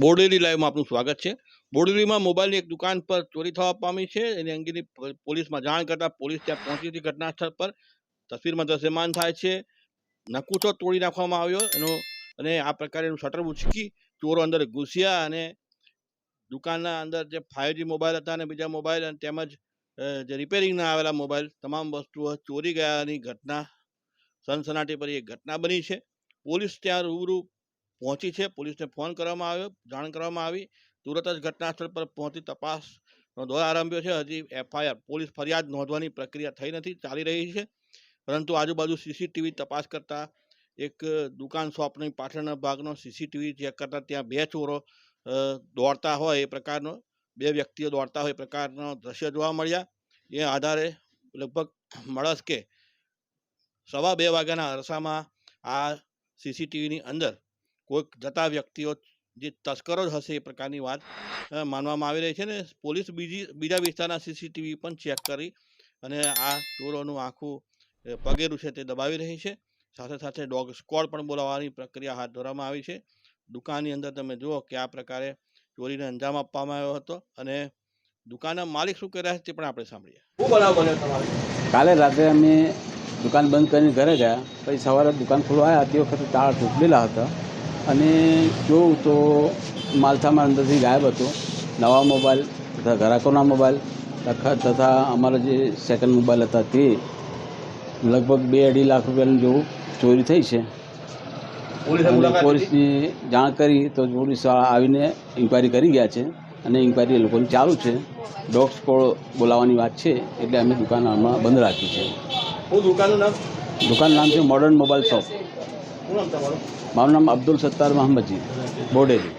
બોડેલી લાઈવમાં આપનું સ્વાગત છે. બોડેલીમાં મોબાઈલની એક દુકાન પર ચોરી થવા પામી છે. એની અંગેની પોલીસમાં જાણ કરતા પોલીસ ત્યાં પહોંચી હતી ઘટના સ્થળ પર. તસવીરમાં દ્રશ્યમાન થાય છે. નકુચો તોડી નાખવામાં આવ્યો. એનો, અને આ પ્રકારે એનું શટર ઉચકી ચોરો અંદર ઘૂસ્યા અને દુકાનના અંદર જે ફાઇવજી મોબાઈલ હતા અને બીજા મોબાઈલ અને તેમજ જે રિપેરિંગના આવેલા મોબાઈલ, તમામ વસ્તુઓ ચોરી ગયાની ઘટના સનસનાટી પર એક ઘટના બની છે. પોલીસ ત્યાં રૂબરૂ પહોંચી છે. પોલીસને ફોન કરવામાં આવ્યો, જાણ કરવામાં આવી. તુરત જ ઘટના સ્થળ પર પહોંચી તપાસનો દોર આરંભ્યો છે. હજી એફઆઈઆર, પોલીસ ફરિયાદ નોંધવાની પ્રક્રિયા થઈ નથી, ચાલી રહી છે. પરંતુ આજુબાજુ સીસીટીવી તપાસ કરતા એક દુકાન શોપની પાછળના ભાગનો સીસીટીવી ચેક કરતા ત્યાં બે ચોરો દોડતા હોય એ પ્રકારનો, બે વ્યક્તિઓ દોડતા હોય એ પ્રકારનો દ્રશ્ય જોવા મળ્યા. એ આધારે લગભગ મળસ કે સવા બે વાગ્યાના અરસામાં આ સીસીટીવીની અંદર કોઈક જતા વ્યક્તિઓ જે તસ્કરો જ હશે એ પ્રકારની વાત માનવામાં આવી રહી છે ને પોલીસ બીજી બીજા વિસ્તારના સીસીટીવી પણ ચેક કરી અને આ ચોરોનું આખું પગેરું છે તે દબાવી રહી છે. સાથે સાથે ડોગ સ્કોડ પણ બોલાવવાની પ્રક્રિયા હાથ ધરવામાં આવી છે. દુકાનની અંદર તમે જુઓ કે આ પ્રકારે ચોરીને અંજામ આપવામાં આવ્યો હતો અને દુકાનના માલિક શું કર્યા રહ્યા છે તે પણ આપણે સાંભળીએ. શું બનાવ બન્યો કાલે રાત્રે અમે દુકાન બંધ કરીને ઘરે ગયા પછી સવારે દુકાન ખોલવા આવ્યા તે વખતે તાળા તૂટેલા હતા. અને જોઉં તો માલથામાં અંદરથી ગાયબ હતો. નવા મોબાઈલ તથા ગ્રાહકોના મોબાઈલ તથા તથા અમારા જે સેકન્ડ મોબાઈલ હતા તે લગભગ બે અઢી લાખ રૂપિયાનું જેવું ચોરી થઈ છે? પોલીસની જાણ કરી તો પોલીસ આવીને ઇન્ક્વાયરી કરી ગયા છે અને ઇન્ક્વાયરી એ લોકોની ચાલુ છે. ડોગ સ્કોડ બોલાવવાની વાત છે એટલે અમે દુકાન હાલમાં બંધ રાખી છે. દુકાનનું નામ? દુકાન નામ છે મોડર્ન મોબાઈલ શોપ મારું નામ અબ્દુલ સત્તાર મહંમદજી બોડેલી.